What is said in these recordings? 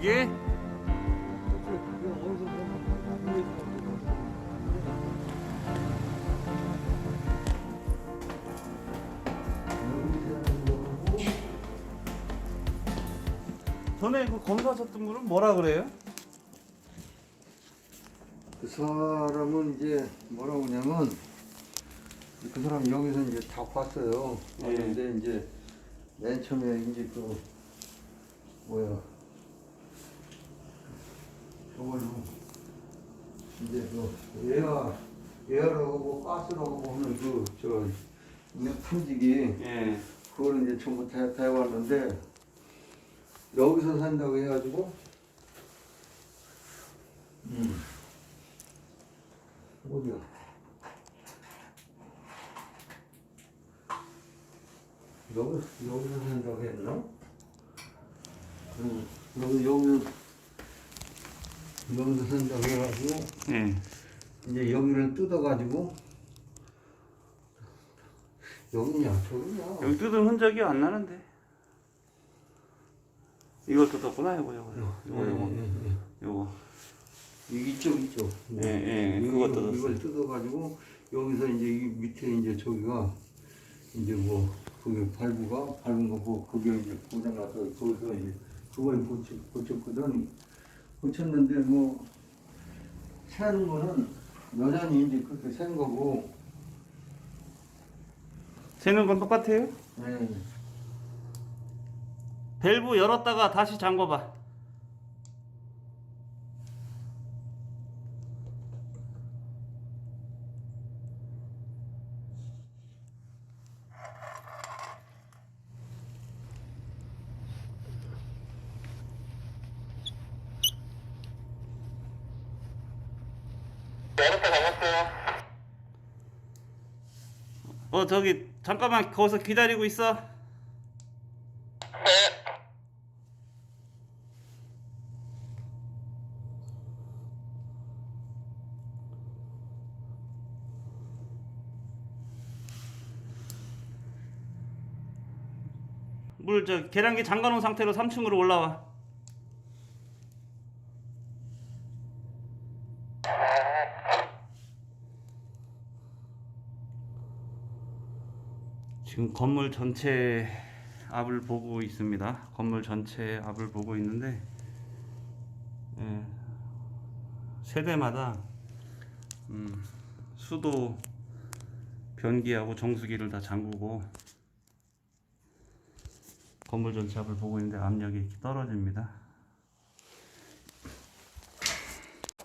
아 여기? 전에 그 검사하셨던 분은 뭐라 그래요? 그 사람은 이제 뭐라고 하냐면 그 사람 여기서 이제 다 봤어요. 네. 근데 이제 맨 처음에 이제 그 뭐야 저걸로 이제 그 에어 에어라고 뭐 가스라고 하는 그저 탐지기 예. 그걸 이제 전부 다, 다 해왔는데 여기서 산다고 해가지고 음. 어디야? 여기, 여기서 산다고 했나? 응. 여기, 여기, 여기서 산다고 해가지고 예. 이제 여기를 뜯어가지고 여기냐 저기냐 여기 뜯은 흔적이 안 나는데. 이걸 뜯었구나 이거 이거 이거 이거 예, 예, 예. 이거. 이- 이쪽 이쪽. 예, 예, 그거 뜯었어요. 이걸 뜯어가지고 여기서 이제 이 밑에 이제 저기가 이제 뭐 그게 발부가 밟은 거고 그게 이제 고장나서 거기서 이제 그걸 고쳐 고쳤거든. 고쳤는데 뭐 새는 거는 여전히 이제 그렇게 센 거고. 새는 건 똑같아요? 예. 밸브 열었다가 다시 잠궈봐. 저기 잠깐만 거기서 기다리고 있어. 물저 계량기 잠가놓은 상태로 3층으로 올라와. 지금 건물 전체 앞을 보고 있습니다. 건물 전체 앞을 보고 있는데 예, 세대마다 음, 수도 변기하고 정수기를 다 잠그고 건물 전체 앞을 보고 있는데 압력이 떨어집니다.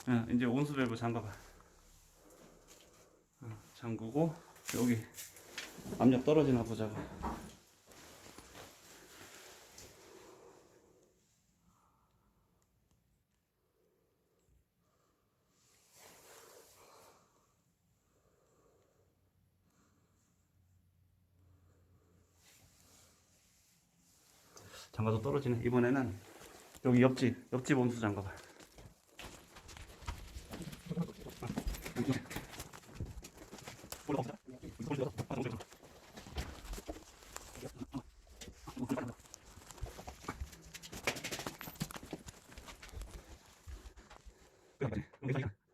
예, 이제 온수 밸브 잠가봐. 어, 잠그고 여기 압력 떨어지나 보자고. 장가도 떨어지네. 이번에는 여기 옆집 옆집 온수 장가 봐. 옆.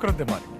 Крадемарь.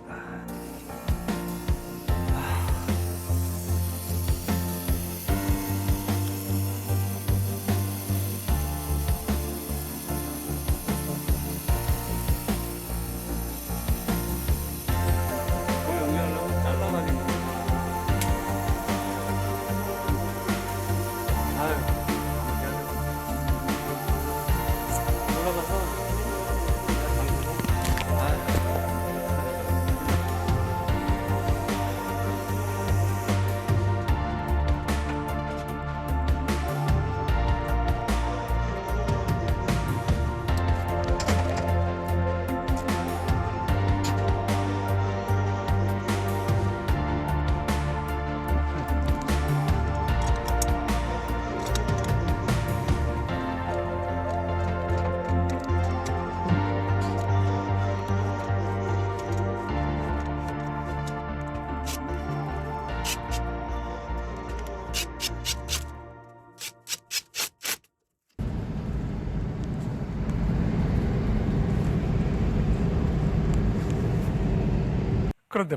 그런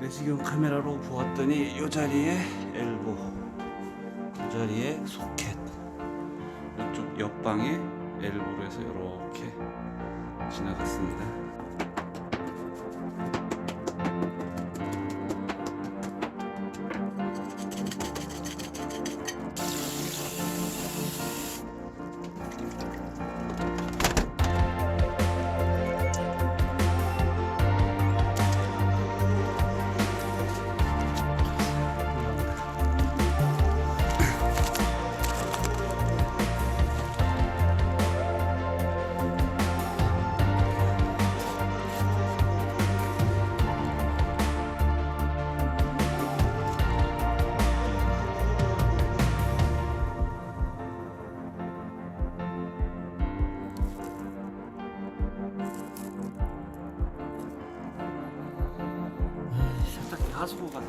내시경 카메라로 보았더니 이 자리에 엘보, 이 자리에 소켓, 이쪽 옆방에 엘보로 해서 이렇게 지나갔습니다. 하수구 같네.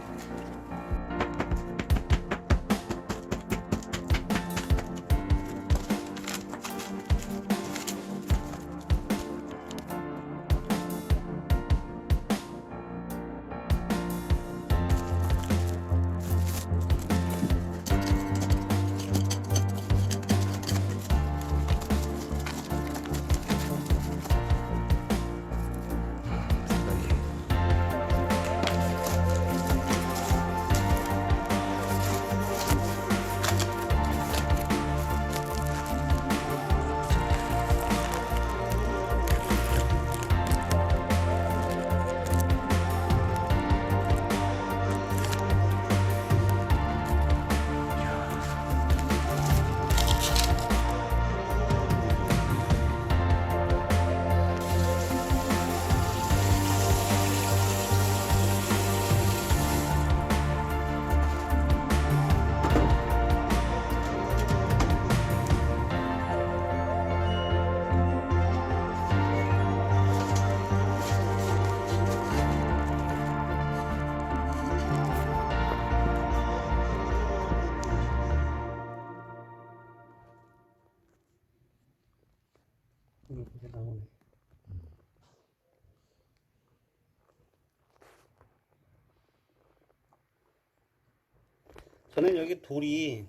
저는 여기 돌이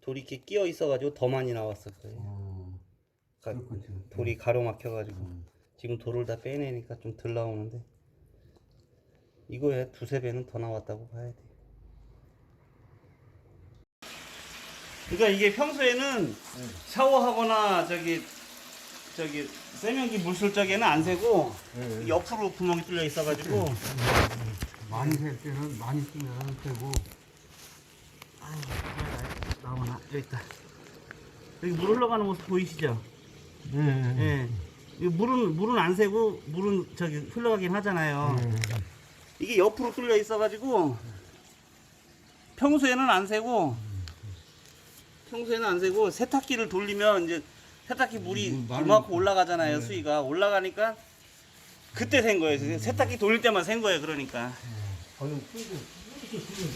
돌이 이렇게 끼어 있어가지고 더 많이 나왔을 거예요. 어, 가- 그렇겠죠. 돌이 가로막혀가지고 지금 돌을 다 빼내니까 좀 덜 나오는데 이거에 두세 배는 더 나왔다고 봐야 돼. 그러니까 이게 평소에는 샤워하거나 저기 저기 세면기 물쓸 적에는 안 새고 예, 예. 옆으로 구멍이 뚫려 있어가지고 많이 셀 때는 많이 쓰면 되고 나오나 여기 있다. 여기 물 흘러가는 모습 보이시죠? 네. 예. 이 물은 물은 안 새고 물은 저기 흘러가긴 하잖아요. 이게 옆으로 뚫려 있어가지고 평소에는 안 새고 평소에는 안 새고 세탁기를 돌리면 이제 세탁기 물이 음, 많이- 이만큼 올라가잖아요 네. 수위가 올라가니까 그때 샌 거예요 세탁기 돌릴 때만 샌 거예요 그러니까 아유, 그래도 이렇게 크게 크게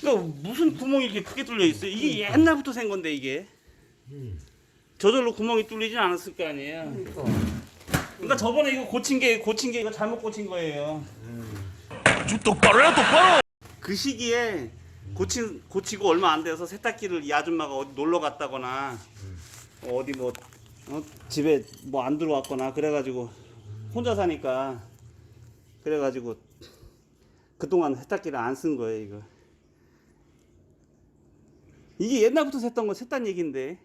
그러니까 무슨 구멍이 이렇게 크게 뚫려 있어요? 이게 옛날부터 샌 건데 이게. 음. 저절로 구멍이 뚫리진 않았을 거 아니에요? 그러니까. 그러니까 저번에 이거 고친 게 고친 게 이거 잘못 고친 거예요. 그 시기에 고친 고치고 얼마 안 돼서 세탁기를 이 아줌마가 어디 놀러 갔다거나 어, 어디 뭐 어, 집에 뭐 안 들어왔거나 그래가지고 혼자 사니까 그래가지고 그동안 세탁기를 안 쓴 거예요 이거 이게 옛날부터 샜던 거 샜단 얘긴데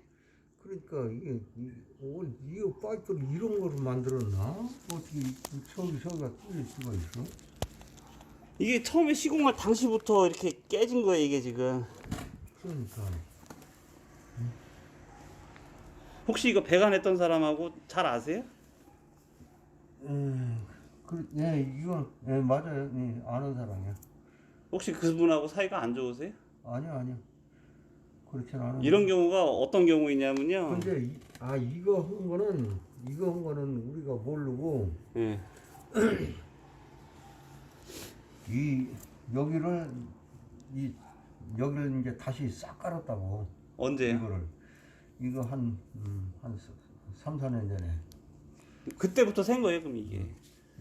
그러니까 이게 이, 오, 이거 파이프를 이런 거로 만들었나? 어떻게 이- 저기 저기가 뚫릴 수가 있어? 이게 처음에 시공할 당시부터 이렇게 깨진 거예요 이게 지금 그러니까. 혹시 이거 배관했던 사람하고 잘 아세요? 음, 그, 예, 이건 예, 맞아요. 예, 아는 사람이야. 혹시 그분하고 사이가 안 좋으세요? 아니야, 아니야. 그렇진 않아. 이런 경우가 어떤 경우이냐면요. 근데 이, 아 이거 한 거는 이거 한 거는 우리가 모르고 예. 이 여기를 이 여기를 이제 다시 싹 깔았다고 언제요? 이거를 이거 한한 음, 한 3, 4년 전에 그때부터 센 거예요, 그럼 이게.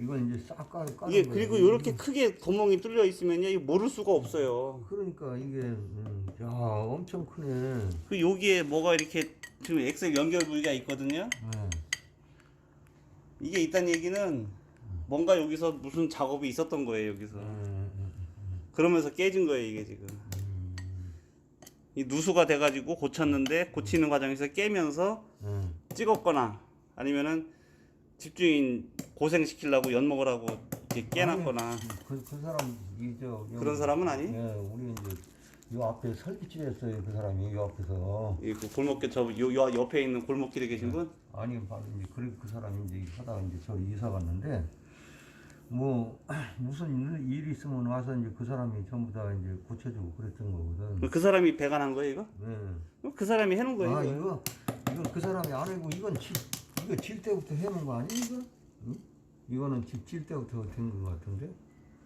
이걸 이제 싹 깔, 깔은 거예요. 그리고 이렇게 크게 구멍이 뚫려 있으면요, 이거 모를 수가 없어요. 그러니까 이게 음, 야 엄청 크네. 그 여기에 뭐가 이렇게 지금 엑셀 연결 부위가 있거든요. 네. 이게 있다는 얘기는 뭔가 여기서 무슨 작업이 있었던 거예요, 여기서. 음, 음, 그러면서 깨진 거예요, 이게 지금. 이 누수가 돼가지고 고쳤는데 고치는 과정에서 깨면서 음. 찍었거나 아니면은 집주인 고생시키려고 연 먹으라고 이렇게 깨놨거나 그, 그 사람 이저 그런 사람은 아니? 예, 우리 이제 요 앞에 설비질 했어요. 그 사람이 요 앞에서 이 그 골목길 저 요, 요 옆에 있는 골목길에 계신 분? 아니 바로 이제 그, 그 사람이 이제 하다가 이제 저 이사 갔는데 뭐 무슨 일- 일이 있으면 와서 이제 그 사람이 전부 다 이제 고쳐주고 그랬던 거거든. 그 사람이 배관한 거예요 이거? 네. 그 사람이 해놓은 거예요 아 이거? 이거 그 사람이 안 하고 이건 질 이거 질 때부터 해놓은 거 아니 이거? 응? 이거는 질, 질 때부터 된거 같은데?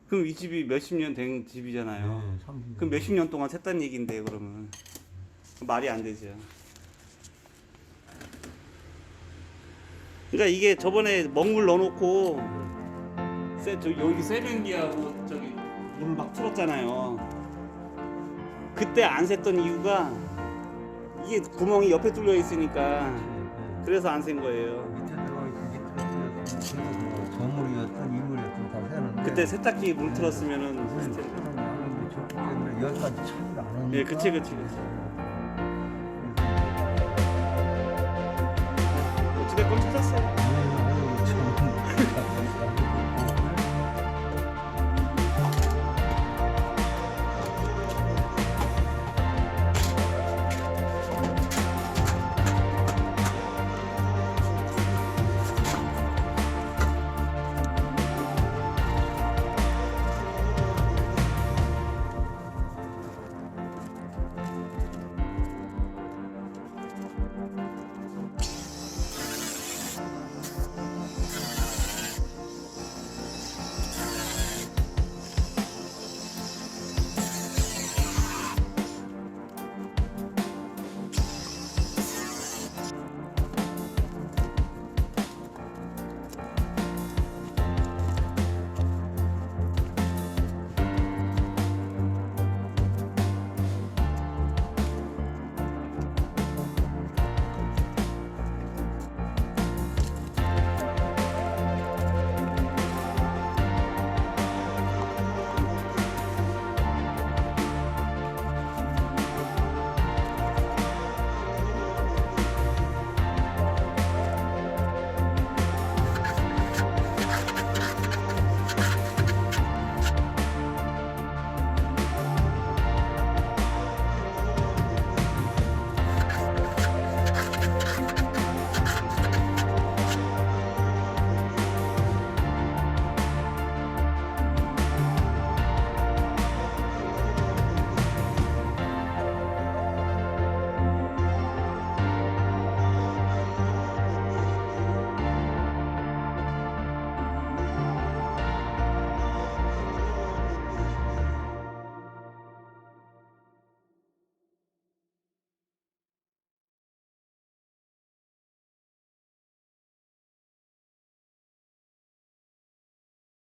그럼 이 집이 몇십 년 된 집이잖아요 네, 30년. 그럼 몇십 년 동안 샜다는 얘긴데 그러면 말이 안 되죠 그러니까 이게 저번에 먹물 넣어놓고 세, 저 여기 세면기하고 저기 물을 막 틀었잖아요 그때 안 샜던 이유가 이게 구멍이 옆에 뚫려 있으니까. 그래서 안센 거예요. 밑에 들어가 있으니까 뭐 저물이었든 이물이었든 다 새는데. 그때 세탁기 물 틀었으면은 좋기 때문에 여기까지 차이가 안 하니까. 예, 그치, 그치, 그치. 어찌됐건 찾았어요? 음, 참.